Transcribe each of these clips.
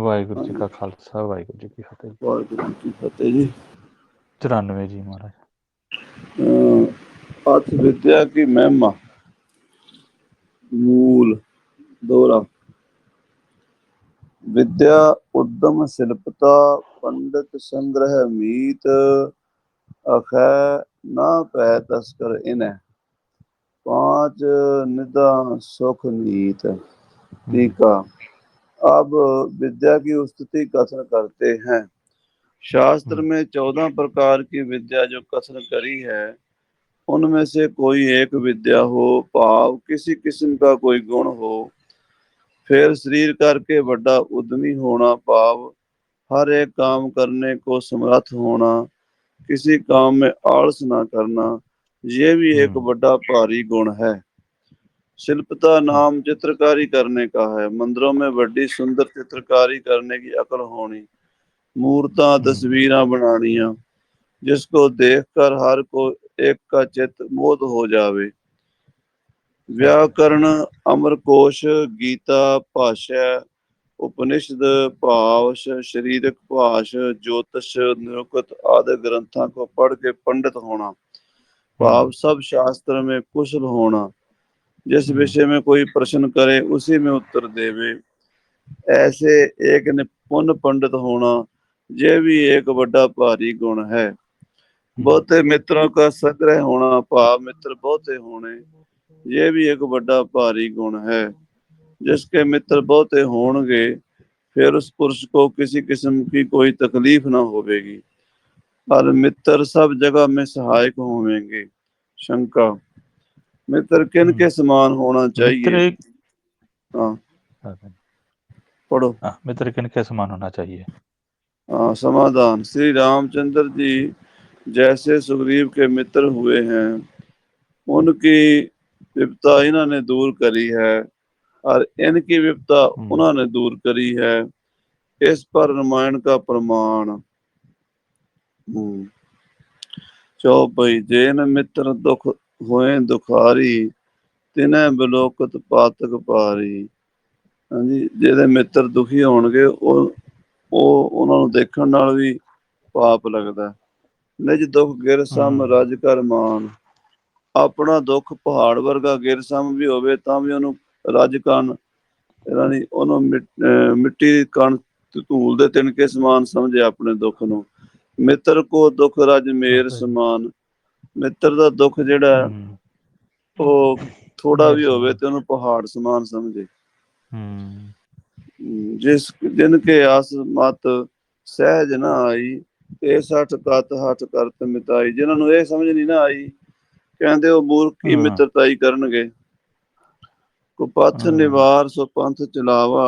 ਵਾਹਿਗੁਰੂ ਜੀ ਕਾ ਖਾਲਸਾ ਵਾਹਿਗੁਰੂ ਜੀ ਕੀ ਫਤਿਹ ਵਾਹਿਗੁਰੂ ਜੀ ਫਤਿਹ ਜੀ। 94 ਜੀ ਮਹਾਰਾਜ। ਅਰਥ ਵਿਦਿਆ ਕੀ ਮਹਿਮਾ? ਮੂਲ ਦੋਰਾ ਵਿਦਿਆ ਉਦਮ ਸਿਲਪਤਾ ਪੰਡਤ ਸੰਗ੍ਰਹਿ ਮੀਤ ਅਖੈ ਨਾ ਪੈ ਤਸਕਰ ਇਨੈ। ਪਾਂਚ ਨਿਦਾ ਸੁਖ ਨੀਤ ਟੀਕਾ। अब विद्या की स्तुति कथन करते हैं शास्त्र में चौदह प्रकार की विद्या जो कथन करी है उनमें से कोई एक विद्या हो भाव किसी किस्म का कोई गुण हो फिर शरीर करके बड़ा उद्यमी होना भाव हर एक काम करने को समर्थ होना किसी काम में आलस ना करना ये भी एक हम्म। बड़ा भारी गुण है शिल्पता नाम चित्रकारी करने का है मंदिरों में बड़ी सुंदर चित्रकारी करने की अकल होनी मूर्ता तस्वीरें बनानिया जिसको देखकर हर को एक का चित्त मोद हो जावे व्याकरण अमरकोश गीता भाषा उपनिषद भाष शरीरक भाष ज्योतिष निरुक्त आदि ग्रंथों को पढ़ के पंडित होना भाव सब शास्त्र में कुशल होना जिस हम्म। विषय में कोई प्रश्न करे उसी में उत्तर देवे ऐसे एक निपुण पंडित होना यह भी एक बड़ा भारी गुण है बहुते मित्रों का संग्रह होना भाव मित्र बहुते होने ये भी एक बड़ा भारी गुण है जिसके मित्र बहुते होंगे फिर उस पुरुष को किसी किस्म की कोई तकलीफ ना होवेगी और मित्र सब जगह में सहायक होवेंगे متر کن کے سمان ہونا چاہیے ہاں پڑھو متر کن کے سمان ہونا چاہیے سمادان سری رام چندر جی جیسے سگریب کے متر ہوئے ہیں ان کی وپتا انہوں نے دور کری ہے اور ان کی وپتا انہوں نے دور کری ہے اس پر رمائن کا پرمان چوبئی جین متر دکھ ਹੋਏ ਦੁਖਾਰੀ ਤਿਨੈ ਬਲੋਕਤ ਪਾਤਕ ਪਾਰੀ ਹਾਂਜੀ ਜਿਹਦੇ ਮਿੱਤਰ ਦੁਖੀ ਹੋਣਗੇ ਉਹ ਉਹ ਉਹਨਾਂ ਨੂੰ ਦੇਖਣ ਨਾਲ ਵੀ ਪਾਪ ਲੱਗਦਾ। ਨਿਜ ਦੁੱਖ ਗਿਰ ਸਮ ਰਜ ਕਰ ਮਾਨ ਆਪਣਾ ਦੁੱਖ ਪਹਾੜ ਵਰਗਾ ਗਿਰ ਸਮ ਵੀ ਹੋਵੇ ਤਾਂ ਵੀ ਉਹਨੂੰ ਰਜ ਕਰਨ। ਇਹਨਾਂ ਨੇ ਉਹਨੂੰ ਮਿੱਟੀ ਕਣ ਧੂਲ ਦੇ ਤਿਣਕੇ ਸਮਾਨ ਸਮਝੇ ਆਪਣੇ ਦੁੱਖ ਨੂੰ। ਮਿੱਤਰ ਕੋ ਦੁੱਖ ਰਜ ਮੇਰ ਸਮਾਨ। ਮਿੱਤਰ ਦਾ ਦੁੱਖ ਜਿਹੜਾ ਹੈ, ਉਹ ਥੋੜਾ ਵੀ ਹੋਵੇ। ਤੇ ਉਹਨੂੰ ਪਹਾੜ ਸਮਾਨ ਸਮਝੇ ਹਮ, ਜਿਸ ਦਿਨ ਕੇ ਆਸ ਮਤ ਸਹਿਜ ਨਾ ਆਈ ਇਹ ਸੱਠ ਕਤ ਹੱਠ ਕਰਤ ਮਿਤਾਈ ਜਿਨ੍ਹਾਂ ਨੂੰ ਇਹ ਸਮਝ ਨਹੀਂ ਨਾ ਆਈ ਕਹਿੰਦੇ ਉਹ ਮੂਰਖ ਹਾਂ। ਮਿੱਤਰਤਾਈ ਕਰਨਗੇ ਕੋ ਪਥ ਹਾਂ। ਨਿਵਾਰ ਸੋ ਪੰਥ ਚਲਾਵਾ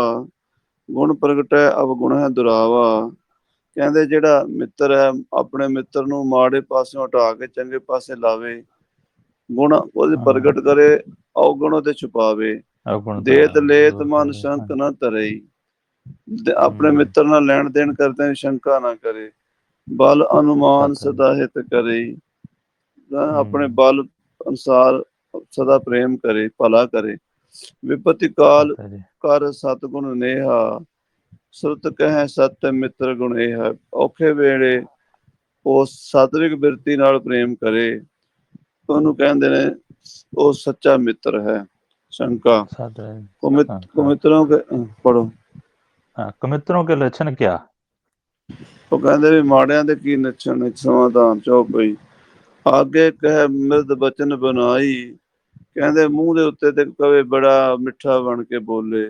ਗੁਣ ਪ੍ਰਗਟੈ ਅਵਗੁਣ ਹੈ ਦੁਰਾਵਾ ਕਹਿੰਦੇ ਜਿਹੜਾ ਮਿੱਤਰ ਹੈ ਆਪਣੇ ਮਿੱਤਰ ਨੂੰ ਮਾੜੇ ਪਾਸਿਓਂ ਹਟਾ ਕੇ ਚੰਗੇ ਪਾਸੇ ਲਾਵੇ ਗੁਣ ਉਹਦੇ। ਪ੍ਰਗਟ ਕਰੇ ਔਗੁਣ ਉਹਦੇ ਛੁਪਾਵੇ ਦੇਤ ਲੇਤ ਮਨ ਹਾਂ। ਨਾ ਧਰਈ ਆਪਣੇ। ਮਿੱਤਰ ਨਾਲ ਲੈਣ ਦੇਣ ਕਰਦੇ ਸ਼ੰਕਾ ਨਾ ਕਰੇ ਬਲ ਅਨੁਮਾਨ ਸਤਿ। ਸਦਾ ਹਿਤ ਕਰੇ ਆਪਣੇ। ਬਲ ਅਨੁਸਾਰ ਸਦਾ ਪ੍ਰੇਮ ਕਰੇ ਭਲਾ ਕਰੇ ਵਿਪਤੀ ਕਾਲ ਸਤ ਕਰ ਸਤਗੁਣ ਨੇਹਾ ਸੁਰਤ ਕਹੈ ਸਤ ਮਿੱਤਰ ਗੁਣ ਇਹ ਹੈ। ਔਖੇ ਵੇਲੇ ਉਹ ਸਾਤਵਿਕ ਬਿਰਤੀ ਨਾਲ ਪ੍ਰੇਮ ਕਰੇ। ਉਹਨੂੰ ਕਹਿੰਦੇ ਨੇ ਉਹ ਸੱਚਾ ਮਿੱਤਰ ਹੈ। ਸ਼ੰਕਾ। ਕੁਮਿਤ ਕੇ ਲੱਛਣ ਕਿਆ? ਉਹ ਕਹਿੰਦੇ ਵੀ ਮਾੜਿਆਂ ਦੇ ਕੀ ਲੱਛਣ ਨੇ ਸਮਾਧਾਨ ਚੋ ਪਈ। ਆਗੇ ਕਹੇ ਮਿਰਦ ਬਚਨ ਬਣਾਈ। ਕਹਿੰਦੇ ਮੂੰਹ ਦੇ ਉੱਤੇ ਤੇ ਕਵੇ ਬੜਾ ਮਿੱਠਾ ਬਣ ਕੇ ਬੋਲੇ।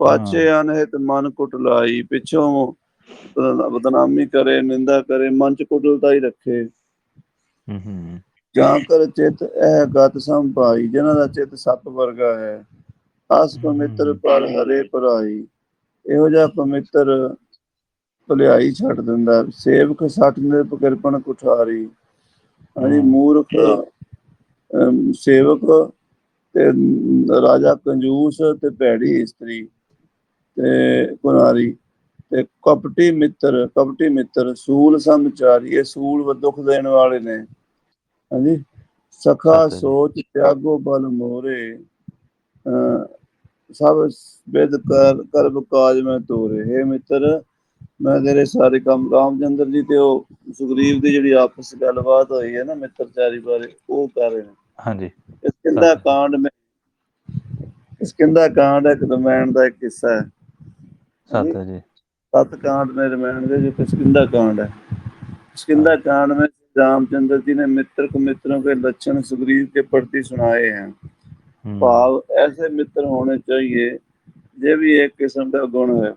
ਪਾਚੇ ਅਨਹਿਤ ਮਨ ਕੁਟਲਾਈ ਪਿੱਛੋਂ ਬਦਨਾਮੀ ਕਰੇ ਨਿੰਦਾ ਕਰੇ ਮਨ ਚ ਕੁਟਲਤਾ ਹੀ ਰੱਖੇ। ਹੂੰ ਕਰ ਚਿਤ ਇਹ ਗਤ ਸੰਭਾਈ ਜਿਨ੍ਹਾਂ ਦਾ ਚਿਤ ਸੱਪ ਵਰਗਾ ਹੈ। ਆਸ ਪਵਿੱਤਰ ਪਰ ਹਰੇ ਪਰਾਈ ਇਹੋ ਜਿਹਾ ਪਵਿੱਤਰ ਭਲਾਈ ਛੱਡ ਦਿੰਦਾ। ਸੇਵਕ ਸੱਟ ਨੇ ਕਿਰਪਨ ਕੁਠਾਰੀ। ਹਾਂਜੀ ਮੂਰਖ ਸੇਵਕ ਤੇ ਰਾਜਾ ਕੰਜੂਸ ਤੇ ਭੈੜੀ ਇਸਤਰੀ। ਤੇ ਕੁਨਾਰੀ ਤੇ ਕਪਟੀ ਮਿੱਤਰ ਕਪਟੀ ਮਿੱਤਰ ਸੂਲ ਸੰਚਾਰੀ ਇਹ ਸੂਲ ਦੁੱਖ ਦੇਣ ਵਾਲੇ ਨੇ। ਹਾਂਜੀ? ਸਖਾ। ਸੋਚ ਤਿਆਗੋ ਬਲ ਮੋਰੇ। ਸਭ ਬਿਦ ਕਰ ਕਰਬ ਕਾਜ ਮੈਂ ਤੋਰੇ। ਹੈ ਮਿੱਤਰ ਮੈਂ ਤੇਰੇ ਸਾਰੇ ਕੰਮ ਰਾਮਚੰਦਰ ਜੀ ਤੇ ਉਹ ਸੁਗਰੀਵ ਦੀ ਜਿਹੜੀ ਆਪਸ ਗੱਲਬਾਤ ਹੋਈ ਹੈ ਨਾ ਮਿੱਤਰਚਾਰੀ ਬਾਰੇ ਉਹ ਕਰ ਰਹੇ ਨੇ। ਹਾਂਜੀ। ਇਸ ਕਿੰਦਾ। ਕਾਂਡ में ਇਸ ਕਿੰਦਾ ਕਾਂਡ ਇੱਕ ਰਮਾਇਣ ਦਾ ਇੱਕ ਹਿੱਸਾ ਹੈ। सत है जी सत कांड में रामायण के जो किसकिंदा कांड है किसकिंदा कांड में रामचंद्र जी ने मित्र को मित्रों के लक्षण सुग्रीव के प्रति सुनाए हैं हम्म, भाव ऐसे मित्र होने चाहिए ये भी एक किस्म का गुण है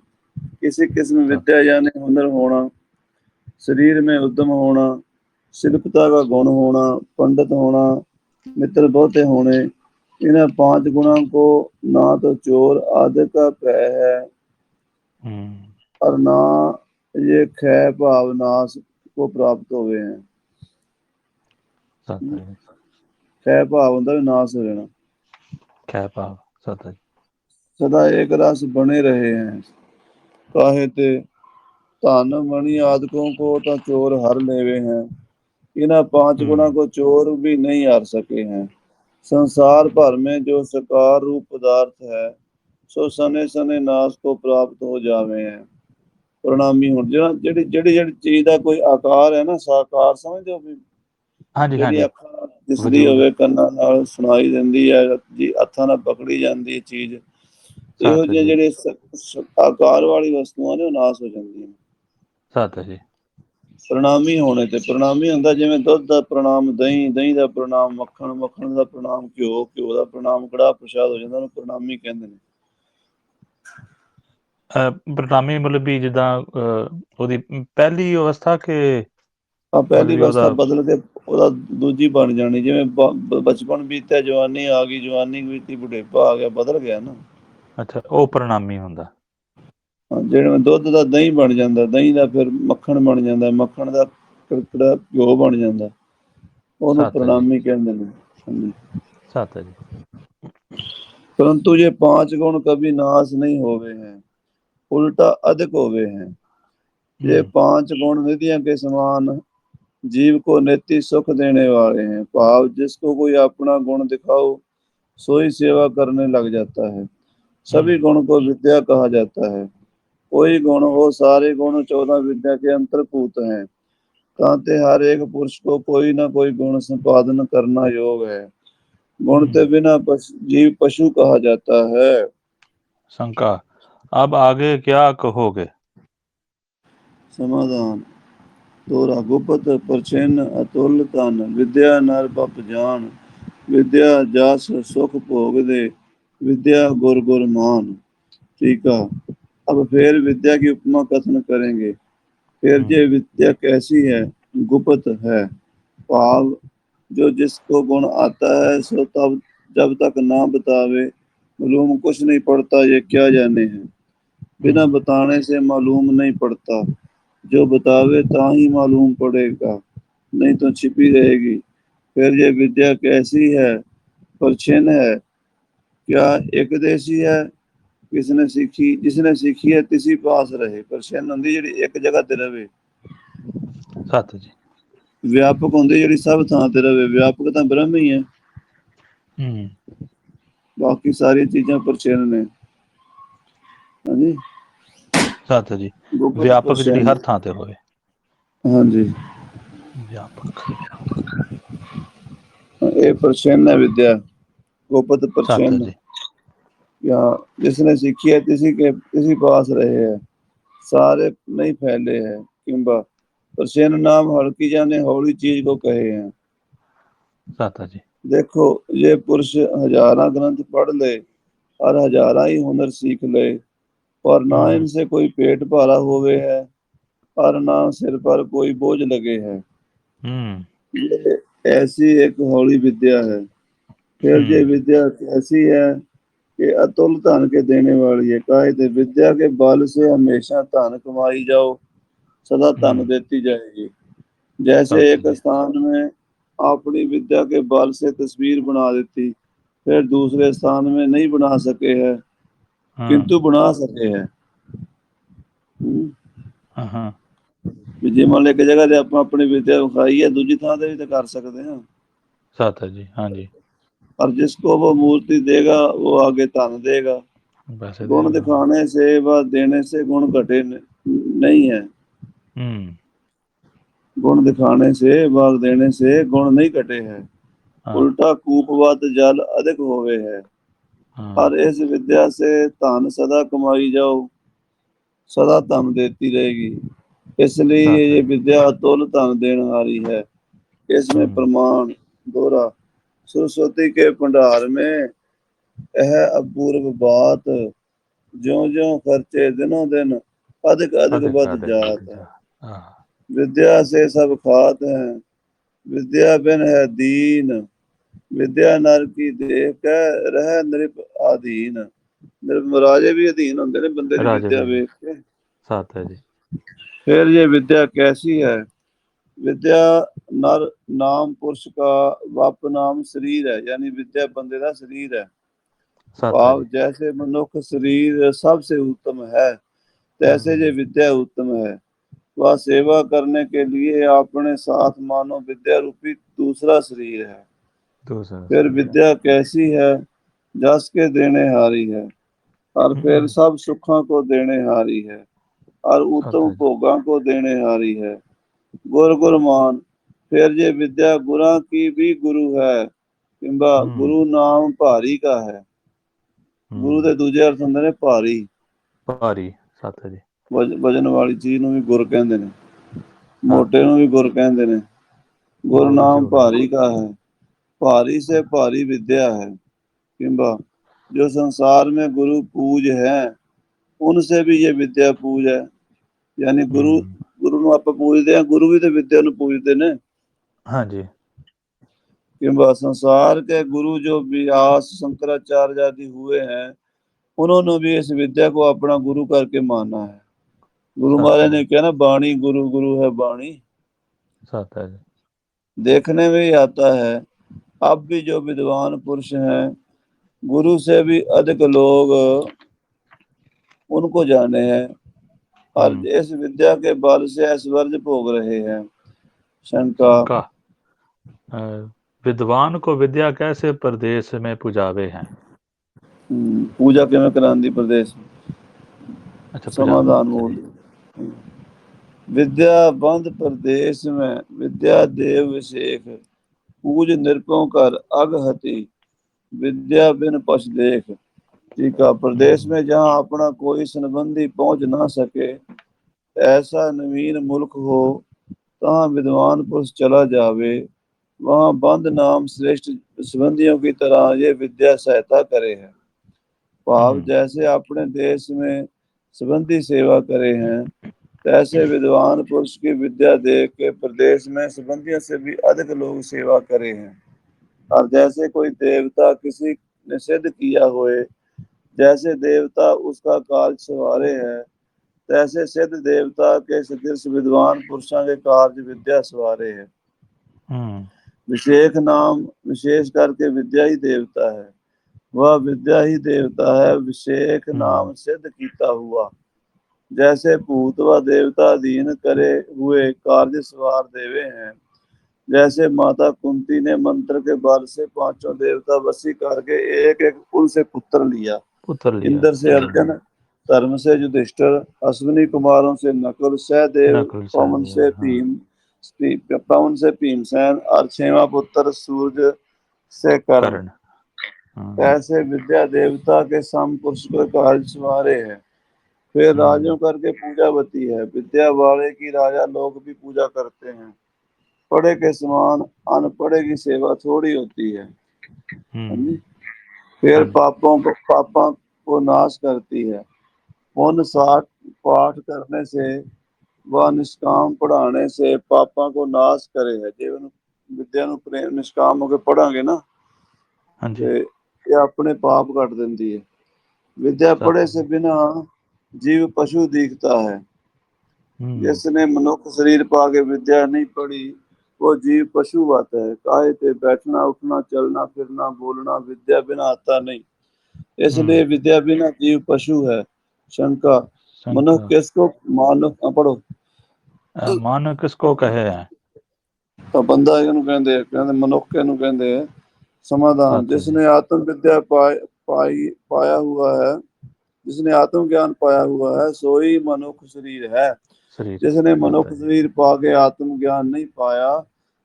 किसी किस्म विद्या यानी हुनर होना शरीर में उद्यम होना शिल्पता का गुण होना पंडित होना मित्र बहुते होने इन पांच गुणों को ना तो चोर आदि का भय है ਪਰ ਨਾ ਇਹ ਖੈ ਭਾਵਨਾਸ ਕੋ ਪ੍ਰਾਪਤ ਹੋਵੇ ਹੈ ਸਤਿ ਖੈ ਭਾਵ ਦਾ ਨਾਸ ਹੋ ਜਾਣਾ। ਖੈ ਭਾਵ ਸਤਿ ਸਦਾ ਇੱਕ ਰਸ ਬਣੇ ਰਹੇ ਹੈ ਕਾਹੇ ਤੇ ਧਨ ਮਣੀ ਆਦਿਕੋਂ ਕੋ ਤਾਂ ਚੋਰ ਹਰ ਲੈਵੇ ਹੈ। ਇਹਨਾਂ ਪਾਂਚ ਗੁਣਾ ਕੋ ਚੋਰ ਵੀ ਨਹੀਂ ਹਰ ਸਕੇ ਹੈ। ਸੰਸਾਰ ਭਰ ਮੇ ਜੋ ਸਕਾਰ ਰੂਪ ਪਦਾਰਥ ਹੈ ਸੋ ਸਨੇ ਸਨੇ ਨਾਸ ਕੋ ਪ੍ਰਾਪਤ ਹੋ ਜਾਵੇ ਹੈ। ਪ੍ਰਣਾਮੀ ਹੁਣ ਜਿਹੜਾ ਜਿਹੜੀ ਜਿਹੜੀ ਜਿਹੜੀ ਚੀਜ਼ ਦਾ ਕੋਈ ਆਕਾਰ ਹੈ ਨਾ ਸਾਕਾਰ ਸਮਝਦੇ ਹੋ ਵੀ? ਹਾਂਜੀ ਹਾਂਜੀ। ਜਿਸਦੀ ਹੋਵੇ ਕੰਨਾਂ ਨਾਲ ਸੁਣਾਈ ਦਿੰਦੀ ਹੈ ਜੀ ਹੱਥਾਂ ਨਾਲ ਪਕੜੀ ਜਾਂਦੀ ਹੈ ਚੀਜ਼ ਇਹੋ ਜਿਹੜੇ ਆਕਾਰ ਵਾਲੀ ਵਸਤੂਆਂ ਨੇ ਉਹ ਨਾਸ ਹੋ ਜਾਂਦੀਆਂ ਨੇ। ਜੀ। ਪ੍ਰਣਾਮੀ ਹੋਣੇ ਤੇ ਪ੍ਰਣਾਮੀ ਹੁੰਦਾ ਜਿਵੇਂ ਦੁੱਧ ਦਾ ਪ੍ਰਣਾਮ ਦਹੀਂ ਦਹੀਂ ਦਾ ਪ੍ਰਣਾਮ ਮੱਖਣ ਮੱਖਣ ਦਾ ਪ੍ਰਣਾਮ ਘਿਓ ਘਿਓ ਦਾ ਪ੍ਰਣਾਮ ਕੜਾ ਪ੍ਰਸ਼ਾਦ ਹੋ ਜਾਂਦਾ ਉਹਨੂੰ ਪ੍ਰਣਾਮੀ ਕਹਿੰਦੇ ਨੇ। ਬਰਨਾਮੀ ਮਲਬੀ ਜਿੱਦਾਂ ਉਹਦੀ ਪਹਿਲੀ ਅਵਸਥਾ ਕਿ ਆ ਪਹਿਲੀ ਅਵਸਥਾ ਬਦਲ ਕੇ ਉਹਦਾ ਦੂਜੀ ਬਣ ਜਾਣੀ ਜਿਵੇਂ ਬਚਪਨ ਬੀਤਿਆ ਜਵਾਨੀ ਆ ਗਈ ਜਵਾਨੀ ਬੀਤੀ ਬੁਢੇਪਾ ਆ ਗਿਆ ਬਦਲ ਗਿਆ ਨਾ। ਅੱਛਾ ਉਹ ਪਰਨਾਮੀ ਹੁੰਦਾ। ਜਿਹੜਾ ਦੁੱਧ ਦਾ ਦਹੀਂ ਬਣ ਜਾਂਦਾ ਦਹੀਂ ਦਾ ਫਿਰ ਮੱਖਣ ਬਣ ਜਾਂਦਾ ਮੱਖਣ ਦਾ ਕਿਰਕੜਾ ਘਿਓ ਬਣ ਜਾਂਦਾ। ਉਹਨੂੰ ਪ੍ਰਣਾਮੀ ਕਹਿੰਦੇ ਨੇ ਹਾਂਜੀ। ਸਾਤਾ ਜੀ। ਪਰੰਤੂ ਜੇ ਪੰਜ ਗੁਣ ਕਭੀ ਨਾਸ ਨਹੀਂ ਹੋਵੇ ਹੈ उल्टा अधिक होवे हैं ये हम्म, पांच गुण निधियों के समान जीव को नित्य सुख देने वाले हैं भाव जिसको कोई अपना गुण दिखाओ सोई सेवा करने लग जाता है सभी गुण को विद्या कहा जाता है कोई गुण हो सारे गुण चौदह विद्या के अंतर्भूत हैं कहते हर एक पुरुष को कोई ना कोई गुण संपादन करना योग है गुण के बिना पश, जीव पशु कहा जाता है शंका अब आगे क्या कहोगे समाधान तोरा गुप्त परछिन्न अतुल तन विद्या नर बप जान विद्या जस सुख भोग दे विद्या गुर गुर मान ठीक है अब फिर विद्या की उपमा कथन करेंगे फिर ये विद्या कैसी है गुप्त है भाव जो जिसको गुण आता है सो तब जब तक ना बतावे मालूम कुछ नहीं पड़ता ये क्या जाने हैं बिना बताने से मालूम नहीं पड़ता जो बतावे ता ही मालूम पड़ेगा नहीं तो छिपी रहेगी फिर ये विद्या कैसी है परछिन है क्या एक देशी है किसने सीखी जिसने सीखी है तिसी पास रहे परछिन ਹੁੰਦੀ ਜਿਹੜੀ ਇੱਕ ਜਗ੍ਹਾ ਤੇ ਰਵੇ ਸਤ ਜੀ ਵਿਆਪਕ ਹੁੰਦੀ ਜਿਹੜੀ ਸਭ ਥਾਂ ਤੇ ਰਵੇ ਵਿਆਪਕ ਤਾਂ ਬ੍ਰਹਮ ਹੀ ਹੈ ਹੂੰ ਬਾਕੀ ਸਾਰੀਆਂ ਚੀਜ਼ਾਂ ਪਰਛਿਨ ਨੇ ਹਾਂਜੀ ਸਤ ਜੀ ਗੁਪਤ ਵਿਆਪਕ ਜਿਹੜੀ ਪਰਛਿਨ। ਹਰ ਥਾਂ ਤੇ ਹੋਵੇ ਹਾਂਜੀ ਵਿਆਪਕ ਇਹ ਪਰਛਿਨ ਹੈ ਵਿਦਿਆ ਗੁਪਤ ਸਤ ਪਰਛਿਨ ਜੀ या जिसने सीखी है किसी के किसी पास रहे हैं सारे नहीं फैले हैं किंबा प्रसेन नाम हल्की जाने हौली चीज को कहे हैं ਸਤ ਜੀ देखो ये पुरुष हजारा ग्रंथ पढ़ ले और हजारा ही हुनर सीख ले और ना हम्म। इनसे कोई पेट भारा होवे है और ना सिर पर कोई बोझ लगे है ਹੂੰ ये ऐसी एक हौली विद्या है फिर ये हम्म। विद्या कैसी है कि अतुल धन के देने वाली है काहे थे विद्या के बल से हमेशा धन कमाई जाओ सदा धन हम्म। देती जाएगी जैसे सत्य एक जी। स्थान में अपनी विद्या के बल से तस्वीर बना देती फिर दूसरे स्थान में नहीं बना सके है ਹਾਂ किंतु बना सके है हम्म। ਹਾਂ, ਹਾਂ ਵੀ ਜੇ ਮੰਨ ਲਓ ਇੱਕ ਜਗ੍ਹਾ ਤੇ ਆਪਾਂ ਆਪਣੀ ਵਿਦਿਆ ਵਿਖਾਈ ਹੈ ਦੂਜੀ ਥਾਂ ਤੇ ਵੀ ਤਾਂ ਕਰ ਸਕਦੇ ਹਾਂ ਸਤ ਜੀ ਹਾਂਜੀ और जिसको वो मूर्ति देगा वो आगे धन देगा वैसे गुण देख लो। दिखाने से व देने से गुण घटे न- नहीं है हम्म गुण दिखाने से व देने से गुण नहीं घटे हैं हाँ उल्टा कूपवत जल अधिक होवे है हाँ और इस विद्या से धन सदा कमाई जाओ सदा धन देती रहेगी इसलिए हाँ। ये विद्या अतुल धन देने वाली है इसमें हम्म। प्रमाण दोहरा सरस्वती के भंडार में यह अपूर्व बात ज्यो ज्यो खर्चे दिनों दिन अधिक अधिक अधिक बढ़ अधिक जात बढ़ है जा- हाँ विद्या से सब खात हैं विद्या बिन है दीन विद्या नर की देख के रह नृप आधीन नृप राजे भी अधीन ਹੁੰਦੇ ਨੇ ਬੰਦੇ ਦੀ ਰਾਜੇ ਵਿਦਿਆ ਵੀ। ਵੇਖ ਕੇ साथ है जी फिर ये विद्या कैसी है विद्या नर नाम पुरुष का वप नाम शरीर है यानी विद्या बंदे का शरीर है साथ है भाव जी जैसे मनुष्य शरीर सबसे उत्तम है तैसे ये विद्या उत्तम है वह सेवा करने के लिए अपने साथ मानो विद्या रूपी दूसरा शरीर है दूसरा फिर विद्या कैसी है जस के देने हारी है और फिर हम्म। सब सुखों को देने हारी है और उत्तम अच्छा। भोगों को देने हारी है गुर गुरमान फिर ये विद्या गुरा की भी गुरु है किंबा हम्म। गुरु नाम भारी का है हम्म, ਗੁਰੂ ਦੇ ਦੂਜੇ ਅਰਥ ਹੁੰਦੇ ਨੇ ਭਾਰੀ भारी साथ है जी ਵਜ- ਵਜਨ ਵਾਲੀ ਚੀਜ਼ ਨੂੰ ਵੀ ਗੁਰ ਕਹਿੰਦੇ ਨੇ ਮੋਟੇ ਨੂੰ ਵੀ ਗੁਰ ਕਹਿੰਦੇ ਨੇ ਗੁਰ ਗੁਰ ਨਾਮ ਜੋ ਹੈ। ਭਾਰੀ का है भारी से भारी विद्या है किंबा जो संसार में गुरु पूज है उनसे भी ये विद्या पूज है यानी गुरु हम्म, ਗੁਰੂ ਨੂੰ ਆਪਾਂ ਪੂਜਦੇ ਆ ਗੁਰੂ ਵੀ ਤੇ ਵਿਦਿਆ ਨੂੰ ਪੂਜਦੇ ਨੇ हाँ जी किंबा संसार के गुरु जो व्यास शंकराचार्य आदि हुए हैं उन्होंने भी इस विद्या को अपना गुरु करके माना है गुरु सत्य महाराज है। ने कहा ना बाणी गुरु गुरु है बाणी साथ है जी देखने में ही आता है आप भी जो विद्वान पुरुष हैं गुरु से भी अधिक लोग उनको जाने हैं और इस विद्या के बल से ऐश्वर्य भोग रहे हैं शंका विद्वान को विद्या कैसे प्रदेश में पुजावे हैं पूजा ਕਿਵੇਂ ਕਰਾਂਦੀ ਪ੍ਰਦੇਸ਼ ਅੱਛਾ ਸਮਾਧਾਨ ਮੂਲ ਵਿਦਿਆ ਬੰਦ ਪ੍ਰदेश में विद्या देव विशेष पूज निरपों कर अगहति विद्या बिन पश देख ठीक है प्रदेश में जहाँ अपना कोई संबंधी पहुंच ना सके ऐसा नवीन मुल्क हो तहाँ विद्वान पुरुष चला जावे वहाँ बंद नाम श्रेष्ठ संबंधियों की तरह ये विद्या सहायता करे है भाव हम्म। जैसे अपने देश में संबंधी सेवा करे हैं तैसे विद्वान पुरुष की विद्या देख के प्रदेश में संबंधियों से भी अधिक लोग सेवा करे हैं और जैसे कोई देवता किसी ने सिद्ध किया होए जैसे देवता उसका कार्य सवारे है तैसे सिद्ध देवता के सदृश विद्वान पुरुषों के कार्य विद्या सवारे है हम्म, विशेष नाम विशेष करके विद्या ही देवता है वह विद्या ही देवता है विशेष हम्म। नाम सिद्ध कीता हुआ جیسے بھوت و دیوتا دین کرے ہوئے کارج سوار دیوے ہیں جیسے ماتا کنتی نے منتر کے بال سے پانچوں دیوتا وسی کر کے ایک ایک پل سے پتر لیا اندر سے ارجن ترم سے یدھشٹر اشونی کماروں سے نکل سہ دیو پون سے بھیم پون سے بھیم سین اور چھواں پتر سورج سے کرن ایسے ودیا دیوتا کے سم پرش پر کارج سوارے ہیں फिर हम्म। राजों करके पूजावती है विद्या वाले की राजा लोग भी पूजा करते हैं पढ़े के समान अनपढ़े की सेवा थोड़ी होती है हम्म, समझे? फिर हाँ। पापों को पापों को नाश करती है पुण्य साठ पाठ करने से व निष्काम पढ़ाने से पापों को नाश करे है जीवन विद्या ਨੂੰ ਪ੍ਰੇਮ ਨਿਸ਼ਕਾਮ ਹੋ ਕੇ ਪੜਾਂਗੇ ਨਾ हाँ जी ਤੇ ਇਹ ਆਪਣੇ ਪਾਪ ਕੱਟ ਦਿੰਦੀ ਹੈ विद्या सत्य पढ़े है। ਜੀਵ ਪਸ਼ੂ ਦਿਖਤਾ ਹੈ। ਜਿਸ ਨੇ ਮਨੁੱਖ ਸਰੀਰ ਪਾ ਕੇ ਵਿਦਿਆ ਨਹੀਂ ਪੜੀ ਉਹ ਜੀਵ ਪਸ਼ੂ ਵਤ ਹੈ। ਕਾਹੇ ਤੇ ਬੈਠਣਾ ਉੱਠਣਾ ਚੱਲਣਾ ਫਿਰਨਾ ਬੋਲਣਾ ਵਿਦਿਆ ਬਿਨਾ ਆਤਾ ਨਹੀਂ। ਇਸ ਲਈ ਵਿਦਿਆ ਬਿਨਾ ਜੀਵ ਪਸ਼ੂ ਹੈ। ਸ਼ੰਕਾ ਮਨੁੱਖ ਕਿਸ ਕੋ ਮਾਨੁਖ ਪੜੋ ਮਾਨੁਖ ਕਿਸ ਕੋ ਕਹੇ ਹੈ? ਤਾਂ ਬੰਦਾ ਇਹਨੂੰ ਕਹਿੰਦੇ ਕਹਿੰਦੇ ਮਨੁੱਖ ਇਹਨੂੰ ਕਹਿੰਦੇ ਆ ਸਮਾਧਾਨ। ਜਿਸ ਨੇ ਆਤਮ ਵਿਦਿਆ ਪਾਈ ਪਾਇਆ ਹੁਆ ਹੈ ਪਾਇਆ हुआ है जिसने आत्मज्ञान पाया हुआ है सोई मनुष्य शरीर है शरीर जिसने बात मनुष्य है। शरीर पाके आत्मज्ञान नहीं पाया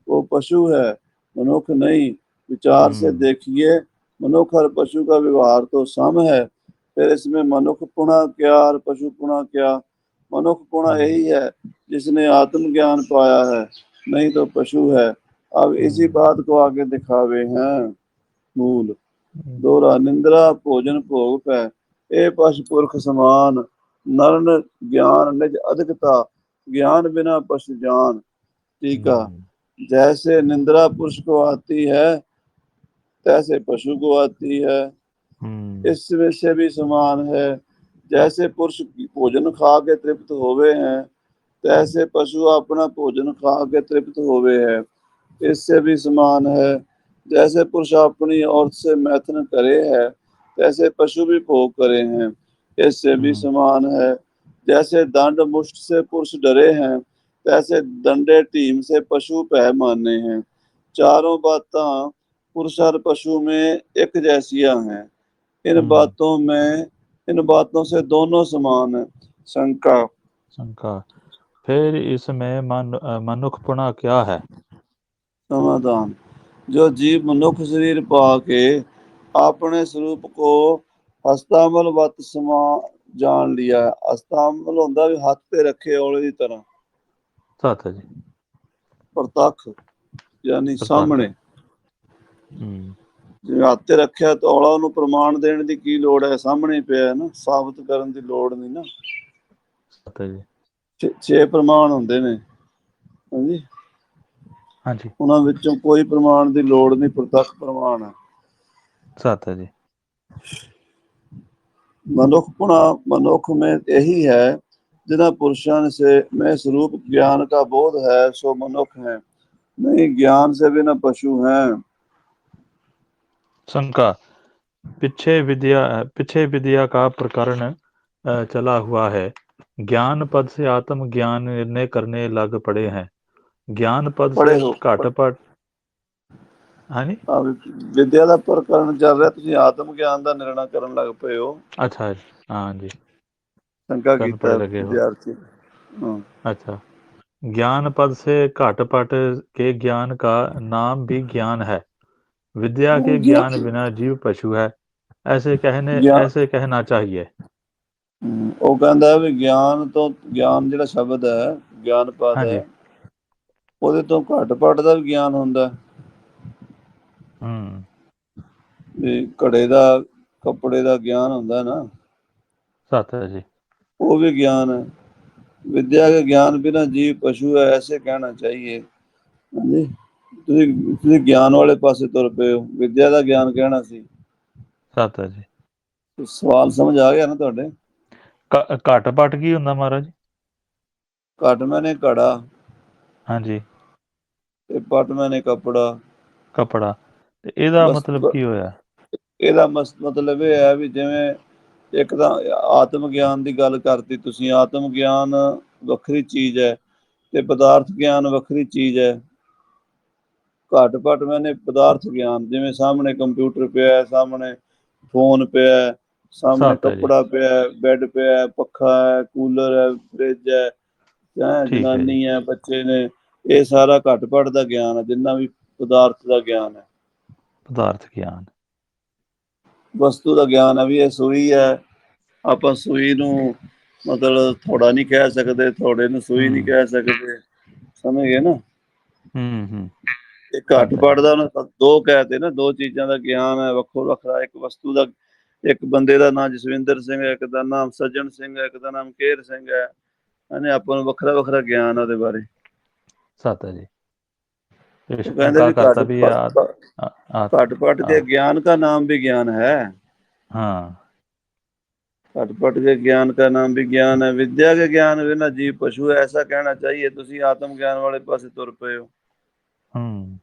वो पशु है मनुष्य नहीं विचार से हम्म। देखिए मनुष्य और पशु का व्यवहार तो सम है फिर इसमें मनुष्य पुणा क्या और पशु पुणा क्या मनुष्य पुणा हम्म। यही है जिसने आत्मज्ञान पाया है नहीं तो पशु है अब इसी हम्म। बात को आगे दिखावे हैं मूल हम्म, ਦੋਹਰਾ ਨਿੰਦਰਾ ਭੋਜਨ ਭੋਗ ਪੈ ਇਹ ਪਸ਼ ਪੁਰਖ ਸਮਾਨ ਨਰਨ ਗਿਆਨ ਨਿਜ ਅਧਿਕਤਾ ज्ञान बिना पश जान टीका हम्म, जैसे निंद्रा पुरुष को आती है तैसे पशु को आती है हम्म, इसमें से भी समान है जैसे पुरुष भोजन खा के तृप्त होवे हैं तैसे पशु अपना भोजन खा के तृप्त होवे है इससे भी समान है जैसे पुरुष अपनी औरत से मैथन करे है ایسے پشو بھی پوک کرے ہیں اس سے بھی ہاں۔ سمان ہے۔ جیسے دنڈ مشت سے پرش ڈرے ہیں تیسے دنڈے ٹیم سے پشو پہ مانے ہیں۔ چاروں باتاں پرش پشو میں ایک جیسیاں ہیں۔ ان ہاں۔ باتوں میں ان باتوں سے دونوں سمان ہیں۔ شنکا شنکا پھر اس میں من پنا کیا ہے؟ سمادان۔ جو جیب منکھ شریر پا کے ਆਪਣੇ ਸਰੂਪ ਕੋ ਅਸਤਾਮਲ ਵਤ ਸਮਾ ਜਾਣ ਲਿਆ। ਅਸਤਾਮਲ ਹੁੰਦਾ ਵੀ ਹੱਥ ਤੇ ਰੱਖੇ ਔਲੇ ਦੀ ਤਰ੍ਹਾਂ। ਸਾਥ ਜੀ। ਪ੍ਰਤੱਖ ਯਾਨੀ ਸਾਹਮਣੇ। ਹੂੰ। ਜੇ ਹੱਥ ਤੇ ਰੱਖਿਆ ਤਾਂ ਔਲਾ ਨੂੰ ਪ੍ਰਮਾਣ ਦੇਣ ਦੀ ਕੀ ਲੋੜ ਹੈ? ਸਾਹਮਣੇ ਪਿਆ ਨਾ। ਸਾਬਤ ਕਰਨ ਦੀ ਲੋੜ ਨਹੀਂ ਨਾ। ਸਾਥ ਜੀ। ਛੇ ਪ੍ਰਮਾਣ ਹੁੰਦੇ ਨੇ। ਹਾਂਜੀ? ਹਾਂਜੀ। ਉਹਨਾਂ ਵਿੱਚੋਂ ਕੋਈ ਪ੍ਰਮਾਣ ਦੀ ਲੋੜ ਨਹੀਂ। ਪ੍ਰਤੱਖ ਪ੍ਰਮਾਣ ਹੈ। ساتھ ہے جی منوکھ پنا منوکھ میں یہی ہے جنا پرشن سے میں سروپ گیان کا بودھ ہے سو منوکھ ہیں نہیں گیان سے بنا پشو ہیں سنکا پچھے ودیا پچھے ودیا کا پرکرن چلا ہوا ہے گیان پد سے آتم گیان کرنے لگ پڑے ہیں گیان پد سے کٹ پٹ से हो, घट पट हाँ जी अब ਵਿਦਿਆ ਦਾ ਪ੍ਰਕਰਨ ਚੱਲ ਰਿਹਾ ਤੁਸੀਂ ਆਤਮ ਗਿਆਨ ਦਾ ਨਿਰਣਾ ਕਰਨ ਲੱਗ ਪਏ ਹੋ अच्छा हाँ जी ਸ਼ੰਕਾ ਕਰਨ ਕੀਤਾ ਪੜੇ ਲੱਗੇ ਹੋ। ਵਿਦਿਆਰਥੀ ਹਾਂ अच्छा ज्ञान पद से घट पट के ज्ञान का नाम भी ज्ञान है विद्या के ज्ञान- ज्ञान बिना जीव पशु है ऐसे कहने ज्ञान- ऐसे कहना चाहिए ਹਮ, ਉਹ ਕਹਿੰਦਾ ਵੀ ਗਿਆਨ ਤੋਂ ਗਿਆਨ ਜਿਹੜਾ ਸ਼ਬਦ ਹੈ ਗਿਆਨ ਪਦ ਹਾਂਜੀ। ਹੈ ਉਹਦੇ ਤੋਂ ਘੱਟ ਪਟ ਦਾ ਵੀ ਗਿਆਨ ਹੁੰਦਾ ਹੈ। ਹੂੰ। ਇਹ ਘੜੇ ਦਾ ਕੱਪੜੇ ਦਾ ਗਿਆਨ ਹੁੰਦਾ ਨਾ। ਸੱਤ ਹੈ ਜੀ। ਉਹ ਵੀ ਗਿਆਨ ਹੈ। ਵਿਦਿਆ ਦਾ ਗਿਆਨ ਬਿਨਾ ਜੀਵ ਪਸ਼ੂ ਹੈ ਐਸੇ ਕਹਿਣਾ ਚਾਹੀਏ। ਹਾਂਜੀ। ਤੁਸੀਂ ਗਿਆਨ ਵਾਲੇ ਪਾਸੇ ਤੁਰ ਪਏ ਹੋ। ਵਿਦਿਆ ਦਾ ਗਿਆਨ ਕਹਿਣਾ ਸੀ। ਸੱਤ ਹੈ ਜੀ। ਸਵਾਲ ਸਮਝ ਆ ਗਿਆ ਨਾ ਤੁਹਾਡੇ? ਘਟ ਪਟ ਕੀ ਹੁੰਦਾ ਮਹਾਰਾਜ? ਘਟ ਮੈਨੇ ਘੜਾ। ਹਾਂਜੀ। ਤੇ ਪਟ ਮੈਨੇ ਕਪੜਾ। ਕਪੜਾ। ਤੇ ਇਹਦਾ ਮਤਲਬ ਕੀ ਹੋਇਆ? ਇਹਦਾ ਮਤਲਬ ਇਹ ਹੈ ਵੀ ਜਿਵੇਂ ਇੱਕ ਤਾਂ ਆਤਮ ਗਿਆਨ ਦੀ ਗੱਲ ਕਰਤੀ ਤੁਸੀਂ ਆਤਮ ਗਿਆਨ ਵੱਖਰੀ ਚੀਜ਼ ਹੈ ਤੇ ਪਦਾਰਥ ਗਿਆਨ ਵੱਖਰੀ ਚੀਜ਼ ਹੈ। ਘੱਟ ਪਟ ਮੈਨੇ ਪਦਾਰਥ ਗਿਆਨ ਜਿਵੇਂ ਸਾਹਮਣੇ ਕੰਪਿਊਟਰ ਪਿਆ ਹੈ ਸਾਹਮਣੇ ਫੋਨ ਪਿਆ ਹੈ ਸਾਹਮਣੇ ਜੀ। ਕੱਪੜਾ ਪਿਆ ਹੈ ਬੈੱਡ ਪਿਆ ਹੈ ਪੱਖਾ ਹੈ ਕੂਲਰ ਹੈ ਫ੍ਰਿਜ ਹੈ ਹੈ ਜਨਾਨੀ ਹੈ ਬੱਚੇ ਨੇ ਇਹ ਸਾਰਾ ਘੱਟ ਪਟ ਦਾ ਗਿਆਨ ਹੈ ਜਿੰਨਾ ਵੀ ਪਦਾਰਥ ਦਾ ਗਿਆਨ ਹੈ। ਪਦਾਰਥ ਗਿਆਨ। ਵਸਤੂ ਦਾ ਗਿਆਨ ਹੈ ਵੀ ਇਹ ਸੂਈ ਹੈ। ਆਪਾਂ ਸੂਈ ਨੂੰ ਮਤਲਬ ਥੋੜਾ ਨਹੀਂ ਕਹਿ ਸਕਦੇ ਥੋੜੇ ਨੂੰ ਸੂਈ ਨਹੀਂ। ਕਹਿ ਸਕਦੇ। ਸਮਝ ਗਏ ਨਾ? ਹੂੰ ਹੂੰ। ਇਹ ਘੱਟ ਪੜਦਾ ਉਹਨਾਂ ਦੋ ਕਹਿਤੇ ਨਾ ਦੋ ਚੀਜ਼ਾਂ ਦਾ ਗਿਆਨ ਹੈ ਵੱਖੋ ਵੱਖਰਾ। ਇੱਕ ਵਸਤੂ ਦਾ ਇੱਕ ਬੰਦੇ ਦਾ ਨਾਮ ਜਸਵਿੰਦਰ ਸਿੰਘ ਹੈ ਇੱਕ ਦਾ ਨਾਮ ਸੱਜਣ ਸਿੰਘ ਹੈ ਇੱਕ ਦਾ ਨਾਮ ਕੇਰ ਸਿੰਘ ਹੈ। ਇਹਨੇ ਆਪਾਂ ਨੂੰ ਵੱਖਰਾ ਵੱਖਰਾ ਗਿਆਨ ਉਹਦੇ ਬਾਰੇ। ਸਤ ਜੀ। ਕਹਿੰਦੇ ਵੀ ਘਟ ਵੀ ਘਟ ਘਟ ਦੇ ਗਿਆਨ ਦਾ ਨਾਮ ਵੀ ਗਿਆਨ ਹੈ। ਹਾਂ। ਘਟ ਘਟ ਦੇ ਗਿਆਨ ਦਾ ਨਾਮ ਵੀ ਗਿਆਨ ਹੈ। ਵਿਦਿਆ ਦੇ ਗਿਆਨ ਵੇ ਨਾ ਜੀਵ ਪਸ਼ੂ ਐਸਾ ਕਹਿਣਾ ਚਾਹੀਏ ਤੁਸੀਂ ਆਤਮ ਗਿਆਨ ਵਾਲੇ ਪਾਸੇ ਤੁਰ ਪਏ ਹੋ। ਹੂੰ।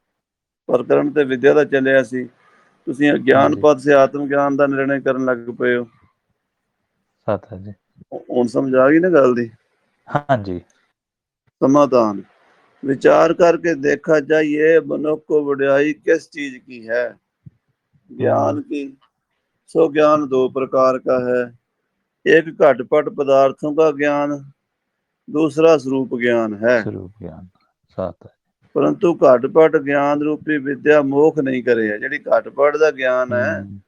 ਪ੍ਰਕਰਮ ਤੇ ਵਿਦਿਆ ਦਾ ਚੱਲਿਆ ਸੀ। ਤੁਸੀਂ ਗਿਆਨ ਪਦ ਸੇ ਆਤਮ ਗਿਆਨ ਦਾ ਨਿਰਣੈ ਕਰਨ ਲੱਗ ਪਏ ਹੋ। ਸਤ ਜੀ। ਹੁਣ ਸਮਝ ਆ ਗਈ ਨਾ ਗੱਲ ਦੀ? ਹਾਂਜੀ। ਸਮਾਧਾਨ। विचार करके देखा चाहिए मनुष्य को बढ़ाई किस चीज की है ज्ञान की सो ज्ञान दो प्रकार का है एक घटपट पदार्थों का ज्ञान दूसरा स्वरूप ज्ञान है ਸਰੂਪ ਗਿਆਨ ਸਤ ਹੈ ਪਰੰਤੂ ਘਟਪਟ ਗਿਆਨ ਰੂਪੀ ਵਿਦਿਆ ਮੋਖ ਨਹੀਂ ਕਰੇ ਹੈ ਜਿਹੜੀ ਘਟਪਟ ਦਾ ਗਿਆਨ ਹੈ ਹਮ,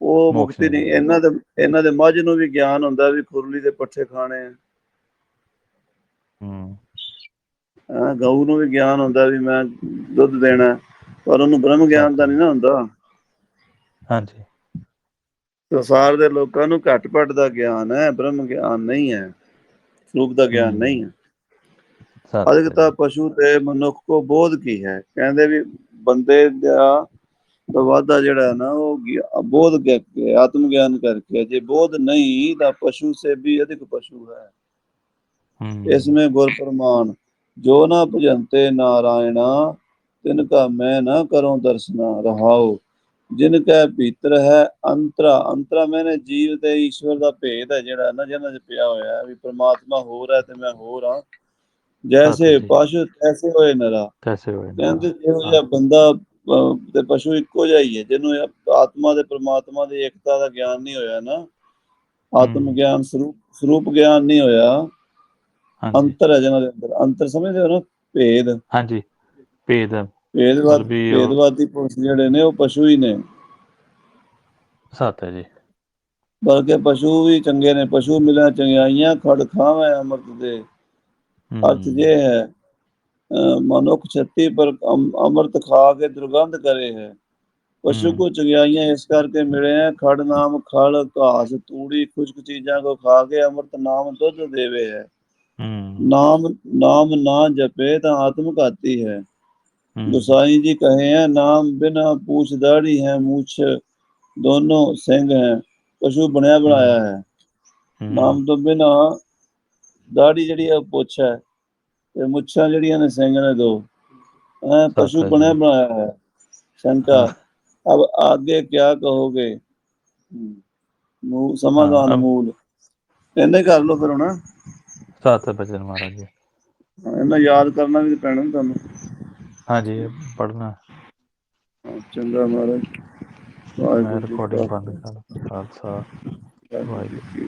ਉਹ ਮੋਖ ਮੁਕਤੀ ਨਹੀਂ ਨਹੀਂ ਇਹਨਾਂ ਦੇ ਇਹਨਾਂ ਦੇ ਮੱਝ ਨੂੰ ਵੀ ਗਿਆਨ ਹੁੰਦਾ ਵੀ ਖੁਰਲੀ ਦੇ ਪੱਠੇ ਖਾਣੇ ਆ ਹਮ, ਹੈਂ, ਗਊ ਨੂੰ ਵੀ ਗਿਆਨ ਹੁੰਦਾ ਵੀ ਮੈਂ ਦੁੱਧ ਦੇਣਾ ਪਰ ਉਹਨੂੰ ਬ੍ਰਹਮ ਗਿਆਨ ਦਾ ਨਹੀਂ ਨਾ ਹੁੰਦਾ। ਹਾਂਜੀ। ਸੰਸਾਰ ਦੇ ਲੋਕਾਂ ਨੂੰ ਘਟਪਟ ਦਾ ਗਿਆਨ ਹੈ ਬ੍ਰਹਮ ਗਿਆਨ ਨਹੀਂ ਹੈ ਰੂਪ ਦਾ ਗਿਆਨ ਨਹੀਂ ਹੈ। ਅਧਿਕਤਾ ਪਸ਼ੂ ਤੇ ਮਨੁੱਖ ਕੋ ਬੋਧ ਕੀ ਹੈ? ਕਹਿੰਦੇ ਵੀ ਬੰਦੇ ਦਾ ਵਾਧਾ ਜਿਹੜਾ ਨਾ ਉਹ ਬੋਧ ਕਰਕੇ ਆਤਮ ਗਿਆਨ ਕਰਕੇ ਜੇ ਬੋਧ ਨਹੀਂ ਤਾਂ ਪਸ਼ੂ ਸੇ ਵੀ ਅਧਿਕ ਪਸ਼ੂ ਹੈ। ਇਸ ਵਿੱਚ ਗੁਰ ਪ੍ਰਮਾਣ ਜੋ ਨਾ ਭਜੰਤੇ ਨਾਰਾਇਣਾ ਤਿਨ ਕਾ ਮੈਂ ਨਾ ਕਰਉ ਦਰਸ਼ਨਾ ਰਹਾਉ। ਜਿਨ ਕੈ ਭੀਤਰ ਹੈ ਅੰਤਰਾ ਅੰਤਰਾ ਮੈਨੇ ਜੀਵ ਤੇ ਈਸ਼ਵਰ ਦਾ ਭੇਦ ਹੈ ਜਿਹੜਾ ਨਾ ਜਿਹਨਾਂ 'ਚ ਪਿਆ ਹੋਇਆ ਵੀ ਪ੍ਰਮਾਤਮਾ ਹੋਰ ਹੈ ਤੇ ਮੈਂ ਹੋਰ ਹਾਂ। ਜੈਸੇ ਪਸ਼ੂ ਤੈਸੇ ਹੋਏ ਨਰਾ। ਤੈਸੇ ਹੋਏ ਕਹਿੰਦੇ ਜਿਹੋ ਜਿਹਾ ਬੰਦਾ ਤੇ ਪਸ਼ੂ ਇੱਕੋ ਜਿਹਾ ਹੀ ਹੈ ਜਿਹਨੂੰ ਆਤਮਾ ਤੇ ਪ੍ਰਮਾਤਮਾ ਦੀ ਇਕਤਾ ਦਾ ਗਿਆਨ ਨਹੀਂ ਹੋਇਆ ਨਾ। ਆਤਮ ਗਿਆਨ ਸਰੂਪ ਸਰੂਪ ਗਿਆਨ ਨਹੀਂ ਹੋਇਆ। ਅੰਤਰ ਹੈ ਜਿਹਨਾਂ ਦੇ ਅੰਦਰ। ਅੰਤਰ ਸਮਝਦੇ ਹੋ ਨਾ? ਭੇਦ। ਹਾਂਜੀ। ਭੇਦ। ਭੇਦਵਾਦ ਭੇਦਵਾਦੀ ਪੁਰਸ਼ ਜਿਹੜੇ ਨੇ ਉਹ ਪਸ਼ੂ ਹੀ ਨੇ। ਸਤ ਹੈ ਜੀ। ਬਲਕਿ ਪਸ਼ੂ ਵੀ ਚੰਗੇ ਨੇ। ਪਸ਼ੂ ਮਿਲਾਂ ਚੰਗਿਆਈਆਂ ਖੜ ਖਾਵੇਂ ਅੰਮ੍ਰਿਤ ਦੇ। ਅਰਥ ਜੇ ਹੈ ਮਨੁੱਖ ਛੱਤੀ ਪਰ ਅਮ- ਅੰਮ੍ਰਿਤ ਖਾ ਕੇ ਦੁਰਗੰਧ ਕਰੇ ਹੈ। ਪਸ਼ੂ। ਕੋ ਚੰਗਿਆਈਆਂ ਇਸ ਕਰਕੇ ਮਿਲੇ ਹੈ ਖੜ ਨਾਮ ਖਲ ਘਾਸ ਤੂੜੀ ਖੁਸ਼ਕ ਚੀਜ਼ਾਂ ਕੋ ਖਾ ਕੇ ਅੰਮ੍ਰਿਤ ਨਾਮ ਦੁੱਧ ਦੇਵੇ ਹੈ। ਨਾਮ ਨਾਮ ਨਾ ਜਪੇ ਤਾਂ ਆਤਮ ਘਾਤੀ ਹੈ। ਗੁਸਾਈ ਜੀ ਕਹੇ ਹੈ ਨਾਮ ਬਿਨਾ ਪੂਛ ਹੈ ਮੂਛ ਦੋਨੋਂ ਸਿੰਘ ਹੈ ਪਸ਼ੂ ਬਣਿਆ ਬਣਾਇਆ ਹੈ। ਨਾਮ ਤੋਂ ਬਿਨਾ ਦਾੜੀ ਜਿਹੜੀ ਹੈ ਪੁੱਛ ਹੈ ਤੇ ਮੁੱਛਾਂ ਜਿਹੜੀਆਂ ਨੇ ਸਿੰਘ ਨੇ ਦੋ ਹੈ ਪਸ਼ੂ ਬਣਿਆ ਬਣਾਇਆ ਹੈ। ਸ਼ੰਕਾ ਅਬ ਆਗੇ ਕਿਆ ਕਹੋਗੇ? ਮੂ ਸਮਾਧਾਨ ਮੂਲ। ਇਹਨੇ ਕਰ ਲੋ ਫਿਰ ਹੁਣ। ਸਤ ਹੈ ਬਚਨ ਮਹਾਰਾਜ ਜੀ। ਇਹਨਾਂ ਯਾਦ ਕਰਨਾ ਵੀ ਪੈਣਾ ਤੁਹਾਨੂੰ। ਹਾਂਜੀ ਪੜਨਾ ਚੰਗਾ ਮਹਾਰਾਜ। ਵਾਹਿਗੁਰੂ ਰਿਕਾਰਡਿੰਗ ਬੰਦ ਕਰ ਖਾਲਸਾ। ਵਾਹਿਗੁਰੂ ਜੀ